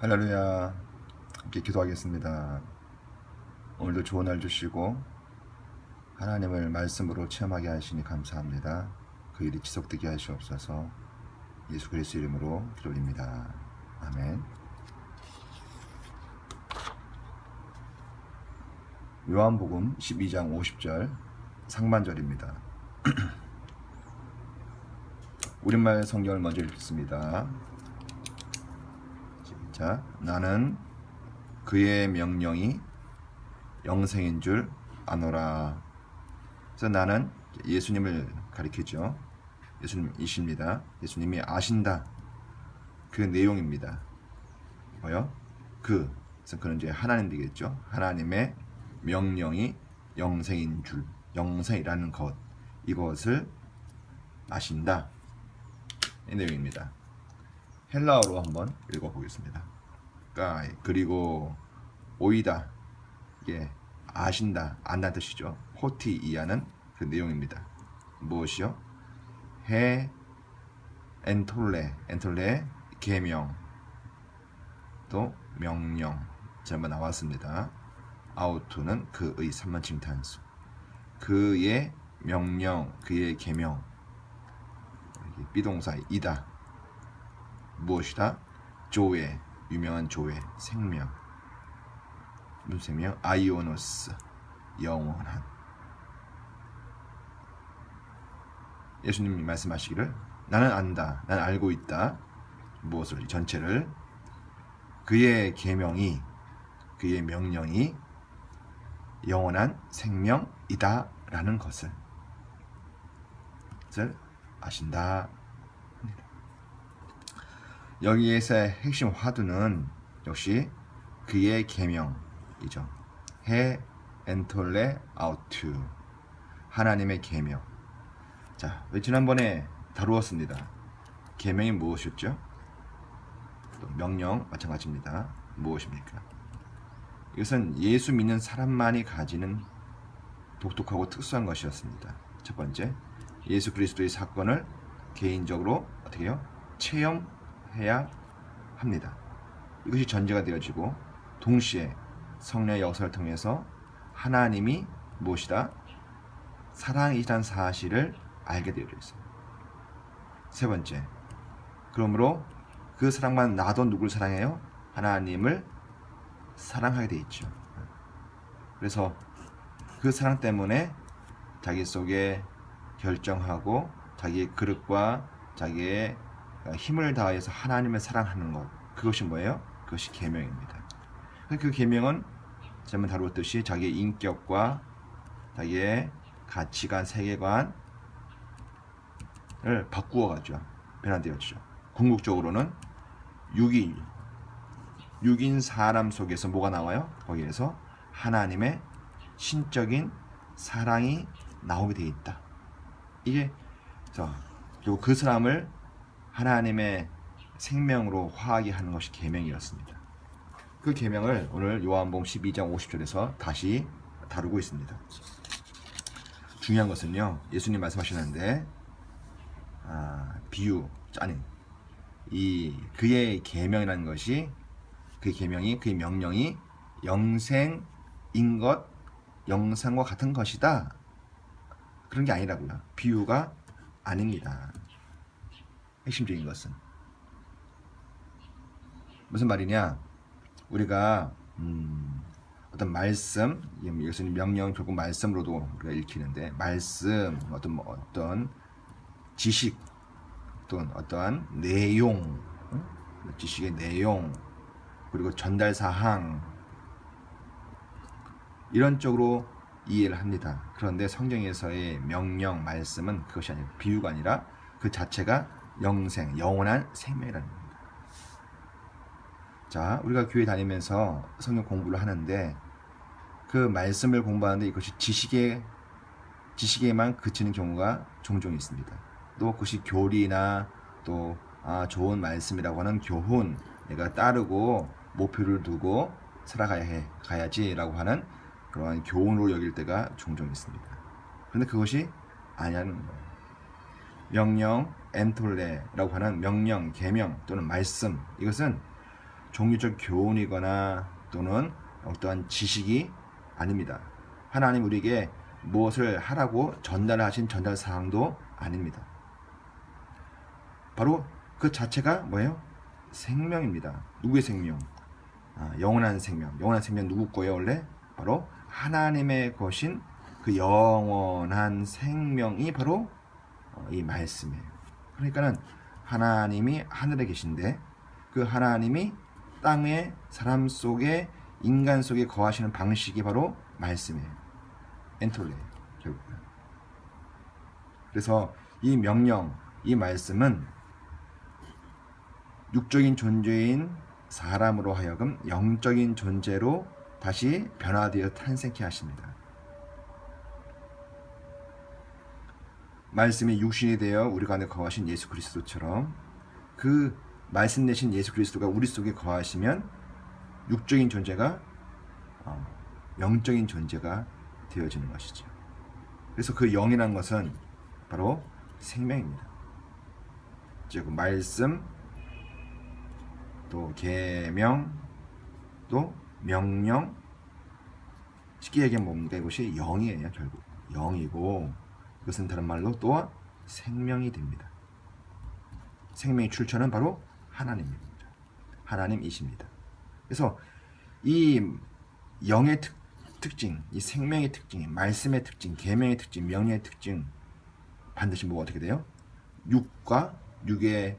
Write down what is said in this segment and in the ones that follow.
할렐루야. 함께 기도하겠습니다. 오늘도 좋은 날 주시고 하나님을 말씀으로 체험하게 하시니 감사합니다. 그 일이 지속되게 하시옵소서. 예수 그리스도 이름으로 기도드립니다. 아멘. 요한복음 12장 50절 상반절입니다. 우리말 성경을 먼저 읽겠습니다. 자, 나는 그의 명령이 영생인 줄 아노라. 그래서 나는 예수님을 가리키죠. 예수님이십니다. 예수님이 아신다. 그 내용입니다. 뭐요? 그. 그래서 그는 이제 하나님 되겠죠. 하나님의 명령이 영생인 줄, 영생이라는 것, 이것을 아신다. 이 내용입니다. 헬라어로 한번 읽어보겠습니다. 까이 그리고 오이다 이게 아신다 안다 뜻이죠. 호티 이하는 그 내용입니다. 무엇이요? 해 엔톨레 엔톨레 계명 또 명령 잘못 나왔습니다. 아우투는 그의 삼만 칭탄수 그의 명령 그의 계명 비동사 이다 무엇이다? 조회, 유명한 조회, 생명. 무슨 생명? 아이오노스, 영원한. 예수님이 말씀하시기를 나는 안다, 난 알고 있다. 무엇을? 전체를 그의 계명이, 그의 명령이 영원한 생명이다라는 것을 아신다. 여기에서의 핵심 화두는 역시 그의 계명이죠. 해 엔톨레 아우투 하나님의 계명. 자, 지난번에 다루었습니다. 계명이 무엇이었죠? 또 명령 마찬가지입니다. 무엇입니까? 이것은 예수 믿는 사람만이 가지는 독특하고 특수한 것이었습니다. 첫 번째, 예수 그리스도의 사건을 개인적으로 어떻게 해요? 체험 해야 합니다. 이것이 전제가 되어지고 동시에 성령의 역사를 통해서 하나님이 무엇이다? 사랑이란 사실을 알게 되어 있습니다. 세 번째, 그러므로 그 사랑만 나도 누굴 사랑해요? 하나님을 사랑하게 되어 있죠. 그래서 그 사랑 때문에 자기 속에 결정하고 자기의 그릇과 자기의 힘을 다해서 하나님을 사랑하는 것 그것이 뭐예요? 그것이 계명입니다. 그 계명은 제가 다루었듯이 자기의 인격과 자기의 가치관, 세계관을 바꾸어 가죠. 변화되었죠. 궁극적으로는 육인 육인 사람 속에서 뭐가 나와요? 거기에서 하나님의 신적인 사랑이 나오게 돼 있다. 이게 자, 그리고 그 사람을 하나님의 생명으로 화하게 하는 것이 계명이었습니다. 그 계명을 오늘 요한복음 12장 50절에서 다시 다루고 있습니다. 중요한 것은요. 예수님 말씀하셨는데 아, 비유 아니 이 그의 계명이라는 것이 그 계명이 그의 명령이 영생인 것 영상과 같은 것이다. 그런 게 아니라고요. 비유가 아닙니다. 핵심적인 것은 무슨 말이냐? 우리가 음, 어떤 말씀, 예수님 명령 결국 말씀으로도 우리가 읽히는데 말씀, 어떤 뭐 어떤 지식 또는 어떠한 내용, 지식의 내용 그리고 전달 사항 이런 쪽으로 이해를 합니다. 그런데 성경에서의 명령 말씀은 그것이 아니라 비유가 아니라 그 자체가 영생, 영원한 생명이라는 겁니다. 자, 우리가 교회 다니면서 성경 공부를 하는데 그 말씀을 공부하는데 이것이 지식에 지식에만 그치는 경우가 종종 있습니다. 또 그것이 교리나 또 아, 좋은 말씀이라고 하는 교훈 내가 따르고 목표를 두고 살아가야 해 가야지라고 하는 그러한 교훈으로 여길 때가 종종 있습니다. 그런데 그것이 아니라는 거예요. 명령, 엔톨레라고 하는 명령, 계명 또는 말씀 이것은 종교적 교훈이거나 또는 어떠한 지식이 아닙니다. 하나님 우리에게 무엇을 하라고 전달하신 전달 사항도 아닙니다. 바로 그 자체가 뭐예요? 생명입니다. 누구의 생명? 아, 영원한 생명. 영원한 생명 누구 거예요, 원래? 바로 하나님의 것인 그 영원한 생명이 바로 어, 이 말씀이에요. 그러니까는 하나님이 하늘에 계신데 그 하나님이 땅에 사람 속에 인간 속에 거하시는 방식이 바로 말씀이에요. 엔톨레 결국은. 그래서 이 명령, 이 말씀은 육적인 존재인 사람으로 하여금 영적인 존재로 다시 변화되어 탄생케 하십니다. 말씀이 육신이 되어 우리 가운데 거하신 예수 그리스도처럼 그 말씀 내신 예수 그리스도가 우리 속에 거하시면 육적인 존재가 어, 영적인 존재가 되어지는 것이죠. 그래서 그 영이라는 것은 바로 생명입니다. 즉 말씀 또 계명 또 명령 쉽게 얘기하면 뭡니까 이것이 영이에요 결국 영이고 이것은 다른 말로 또 생명이 됩니다. 생명의 출처는 바로 하나님입니다. 하나님이십니다. 그래서 이 영의 특, 특징, 이 생명의 특징, 말씀의 특징, 계명의 특징, 명예의 특징 반드시 뭐 어떻게 돼요? 육과 육의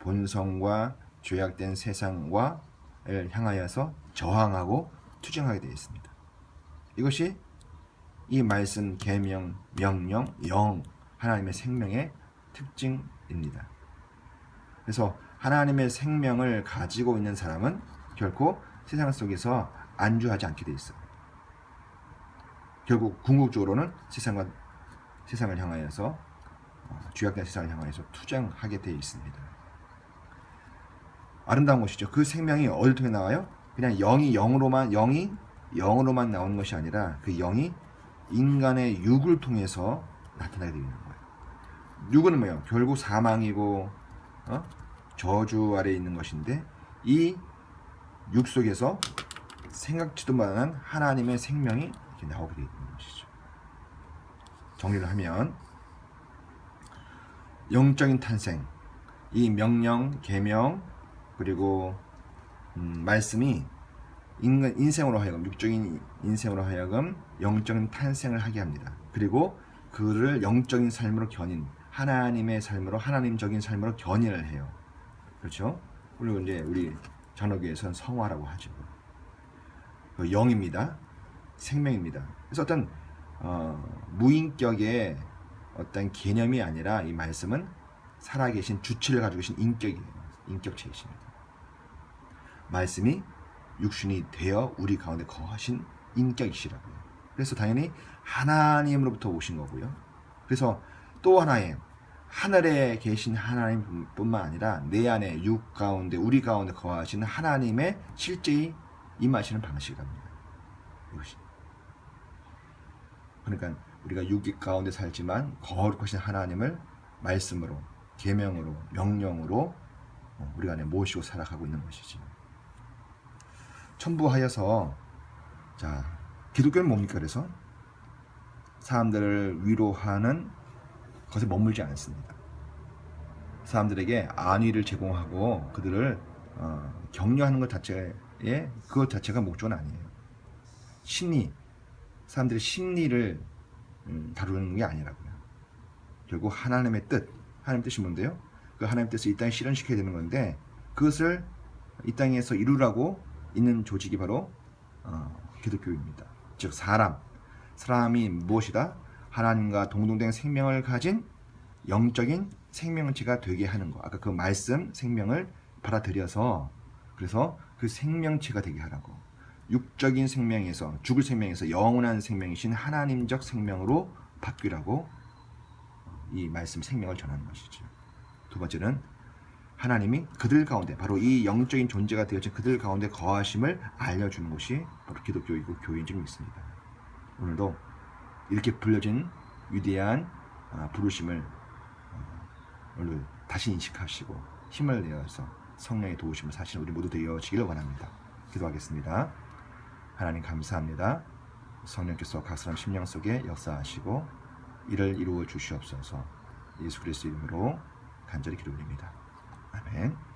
본성과 죄악된 세상과 를 향하여서 저항하고 투쟁하게 되어 있습니다. 이것이 이 말씀, 계명, 명령, 영 하나님의 생명의 특징입니다. 그래서 하나님의 생명을 가지고 있는 사람은 결코 세상 속에서 안주하지 않게 돼 있어요. 결국 궁극적으로는 세상과 세상을 향하여서 어, 죄악된 세상을 향하여서 투쟁하게 되어 있습니다. 아름다운 것이죠. 그 생명이 어디를 통해 나와요? 그냥 영이 영으로만 영이 영으로만 나오는 것이 아니라 그 영이 인간의 육을 통해서 나타나게 되는 거예요. 육은 뭐예요? 결국 사망이고 어? 저주 아래 있는 것인데 이 육 속에서 생각지도 못한 하나님의 생명이 이렇게 나오게 되어 있는 것이죠. 정리를 하면 영적인 탄생, 이 명령, 계명 그리고 음, 말씀이 인간 인생으로 하여금 육적인 인생으로 하여금 영적인 탄생을 하게 합니다. 그리고 그를 영적인 삶으로 견인, 하나님의 삶으로 하나님적인 삶으로 견인을 해요. 그렇죠? 그리고 이제 우리 장로교에서는 성화라고 하죠. 그 영입니다. 생명입니다. 그래서 어떤 어, 무인격의 어떤 개념이 아니라 이 말씀은 살아계신 주체를 가지고 계신 인격이에요. 인격체이십니다. 말씀이 육신이 되어 우리 가운데 거하신 인격이시라고요. 그래서 당연히 하나님으로부터 오신 거고요. 그래서 또 하나의 하늘에 계신 하나님뿐만 아니라 내 안에 육 가운데 우리 가운데 거하시는 하나님의 실제히 임하시는 방식입니다. 이것이. 그러니까 우리가 육 가운데 살지만 거룩하신 하나님을 말씀으로 계명으로 명령으로 어, 우리 안에 모시고 살아가고 있는 것이지. 첨부하여서 자 기독교는 뭡니까 그래서 사람들을 위로하는 것에 머물지 않습니다. 사람들에게 안위를 제공하고 그들을 어, 격려하는 것 자체에 그것 자체가 목적은 아니에요. 심리 사람들의 심리를 음, 다루는 게 아니라고요. 결국 하나님의 뜻, 하나님 뜻이 뭔데요? 그 하나님 뜻을 이 땅에 실현시켜야 되는 건데 그것을 이 땅에서 이루라고 있는 조직이 바로 어, 기독교입니다. 즉 사람, 사람이 무엇이다? 하나님과 동등된 생명을 가진 영적인 생명체가 되게 하는 거. 아까 그 말씀 생명을 받아들여서 그래서 그 생명체가 되게 하라고. 육적인 생명에서 죽을 생명에서 영원한 생명이신 하나님적 생명으로 바뀌라고 이 말씀 생명을 전하는 것이죠. 두 번째는 하나님이 그들 가운데 바로 이 영적인 존재가 되어진 그들 가운데 거하심을 알려주는 것이 바로 기독교이고 교인 줄 믿습니다. 오늘도 이렇게 불려진 위대한 아, 부르심을 어, 오늘 다시 인식하시고 힘을 내어서 성령의 도우심을 사시는 우리 모두 되어지기를 원합니다. 기도하겠습니다. 하나님 감사합니다. 성령께서 각 사람 심령 속에 역사하시고 이를 이루어 주시옵소서. 예수 그리스도 이름으로 간절히 기도 올립니다. 아멘.